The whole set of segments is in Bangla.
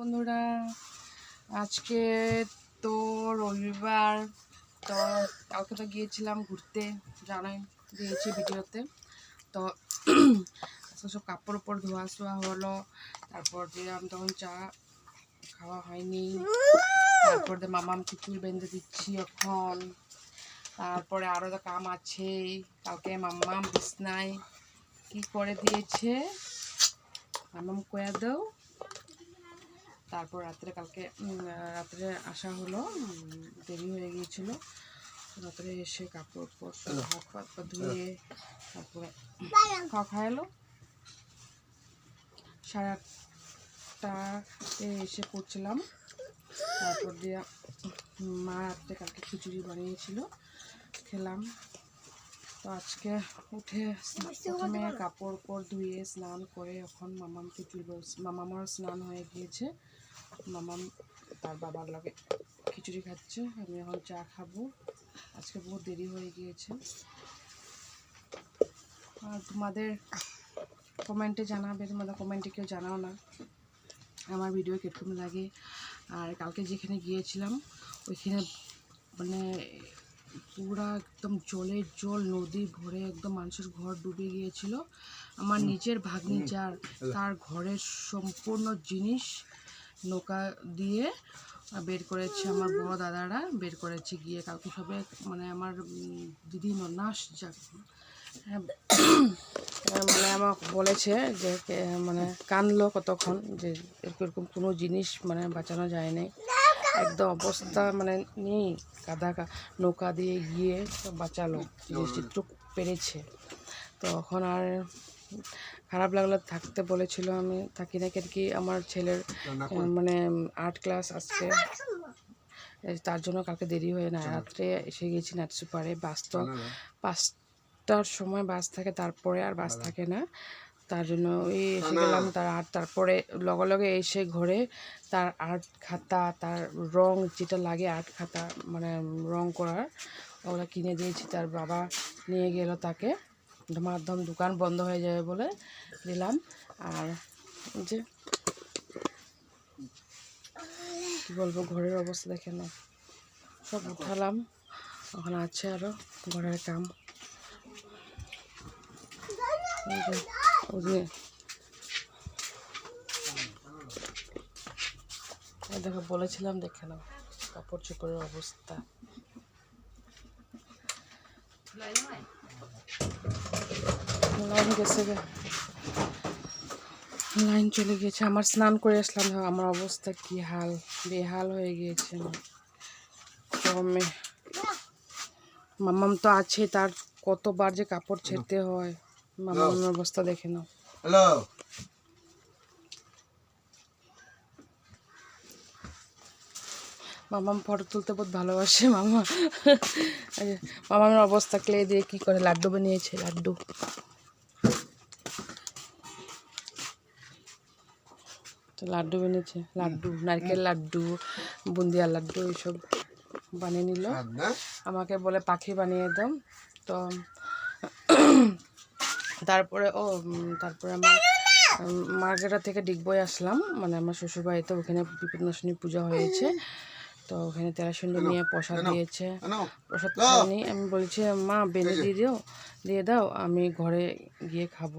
বন্ধুরা, আজকে তো রবিবার, তো কালকে তো গিয়েছিলাম ঘুরতে, জানাই দিয়েছি ভিডিওতে। তো সব কাপড় উপর ধোয়া শোয়া হলো, তারপর আমি তখন চা খাওয়া হয়নি। তারপর দিয়ে মামামকে চুল বেঁধে দিচ্ছি এখন। তারপরে আরও তো কাম আছে, কালকে মাম্মাম বিছনায় কি করে দিয়েছে? মামাম কয়া দাও। তারপর রাত্রে কালকে রাত্রে আসা হলো দেরি হয়ে গিয়েছিল। রাত্রে এসে কাপড় পর সব হাত পাত পা ধুয়ে তারপরে খাওয়া খাওয়ালো। সাড়ে আটটা এসে পড়ছিলাম। তারপর দিয়ে মা রাত্রে কালকে খিচুড়ি বানিয়েছিল, খেলাম। তো আজকে উঠে প্রথমে কাপড় উপর ধুয়ে স্নান করে এখন মামামকে তুলব। মামামার স্নান হয়ে গিয়েছে। মামাম তার বাবার লগে খিচুড়ি খাচ্ছে আমি এখন চা খাব। আজকে বহুত দেরি হয়ে গিয়েছে। আর তোমাদের কমেন্টে জানাবে তোমাদের কমেন্টে কেউ জানাও না। আমার ভিডিও কীরকম লাগে। আর কালকে যেখানে গিয়েছিলাম ওইখানে মানে পুরা একদম জলের জল নদী ভরে একদম মানুষের ঘর ডুবে গিয়েছিল। আমার নিজের ভাগ্নি যার তার ঘরের সম্পূর্ণ জিনিস নৌকা দিয়ে বের করেছে আমার বড় দাদারা বের করেছে গিয়ে কালকে সবে মানে আমার দিদি ননাস যা হ্যাঁ, মানে আমাকে বলেছে যে মানে কানলো কতক্ষণ যে এরকম কোনো জিনিস মানে বাঁচানো যায় নাই একদম অবস্থা মানে নেই। কাদা নৌকা দিয়ে গিয়ে বাঁচালো। যেটুকু পেরেছে। তো এখন আর খারাপ লাগল থাকতে বলেছিল আমি থাকি না কেন কি আমার ছেলের মানে আর্ট ক্লাস আসছে তার জন্য কালকে দেরি হয়ে না রাত্রে এসে গেছি নাট সুপারে বাস তো পাঁচটার সময় বাস থাকে তারপরে আর বাস থাকে না। তার জন্য ওই এসে গেলাম তার আর্ট তারপরে লগে লগে এসে ঘরে তার আর্ট খাতা তার রং যেটা লাগে আর্ট খাতা মানে রং করার ওগুলো কিনে দিয়েছি তার বাবা নিয়ে গেল তাকে। মাধ্যম দোকান বন্ধ হয়ে যাবে বলে দিলাম। আর যে কী বলব, ঘরের অবস্থা দেখে না। সব উঠালাম ওখানে আছে আরও ঘরের কাম। দেখো, বলেছিলাম দেখে নাও কাপড় চোপড়ের অবস্থা। লাইন গেছে লাইন চলে গিয়েছে আমার স্নান করে আসলাম। আমার অবস্থা কি হাল বেহাল হয়ে গিয়েছে গরমে। মামাম তো আছে তার কতবার যে কাপড় ছেড়তে হয়। মামামের অবস্থা দেখে নাও। হ্যালো। মামাম ফটো তুলতে বহুত ভালোবাসে মামা মামামের অবস্থা ক্লে দিয়ে কি করে লাড্ডু বানিয়েছে লাড্ডু। তো লাড্ডু বানিয়েছে। লাড্ডু নারকেল লাড্ডু বুন্দিয়া লাড্ডু এইসব বানিয়ে নিল। আমাকে বলে পাখি বানিয়ে দাও। তো তারপরে ও তারপরে আমার মার্গেরা থেকে ডিগবই আসলাম। মানে আমার শ্বশুরবাড়িতে ওখানে বিপদনাশনী পূজা হয়েছে। তো ওখানে তেরা সুন্দর নিয়ে প্রসাদ দিয়েছে। প্রসাদ আমি বলছি মা বেলে দিয়ে দিও দিয়ে দাও আমি ঘরে গিয়ে খাব।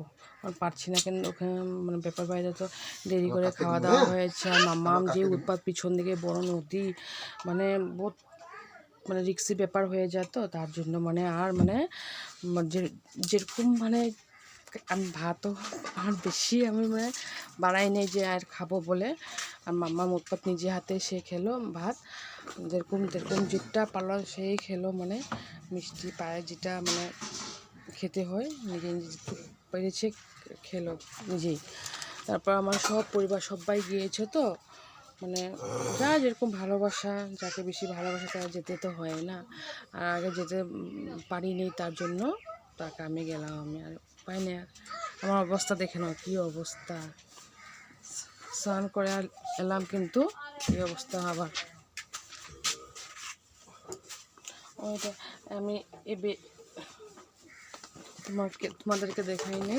আর পারছি না কেন ওখানে মানে ব্যাপার বাইরে তো দেরি করে খাওয়া দাওয়া হয়েছে আর মামাম যে উৎপাত পিছন দিকে বড় নদী মানে বহুত মানে রিক্সি ব্যাপার হয়ে যায় তো তার জন্য মানে আর মানে যেরকম মানে আমি ভাতও আর বেশি আমি মানে বানাই নেই যে আর খাব বলে। আর মাম্মা উৎপাত নিজে হাতে সে খেলো ভাত যেরকম যেরকম যেটা পারল সেই খেলো মানে মিষ্টি পায়ে যেটা মানে খেতে হয় নিজে নিজে পেরেছে খেলো। নিজেই তারপর আমার সব পরিবার সবাই গিয়েছে তো। মানে যা যেরকম ভালোবাসা যাকে বেশি ভালোবাসা তারা যেতে তো হয় না। আর আগে যেতে পারিনি তার জন্য তাকে আমি গেলাম আমি আর উপায় নেই। আর। আমার অবস্থা দেখে নাও কী অবস্থা। স্নান করে আর এলাম কিন্তু এই অবস্থা আবার। আমি এ তোমাকে তোমাদেরকে দেখাইনি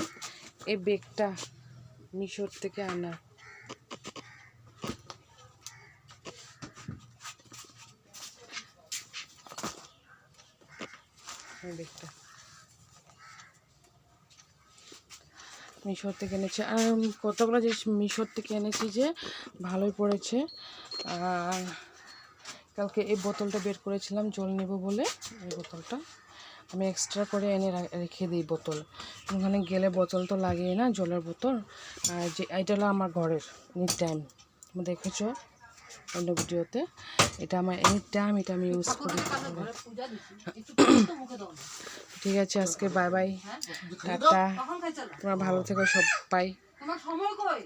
এই বেগটা মিশোর থেকে আনা। মিশর মিশোর থেকে এনেছি। আর কতগুলো জিনিস মিশোর থেকে এনেছি যে ভালোই পড়েছে। আর কালকে এই বোতলটা বের করেছিলাম, জল নেব বলে। এই বোতলটা। আমি এক্সট্রা করে এনে রেখে দিই বোতল। ওখানে গেলে বোতল তো লাগিয়ে না, জলের বোতল। আর যে, এটা হলো আমার ঘরের এনি টাইম তুমি দেখেছ অন্য ভিডিওতে? এটা আমার এনি টাইম এটা আমি ইউজ করি। ঠিক আছে, আজকে বাই বাই টাটা। তোমরা ভালো থেকো সময় কই?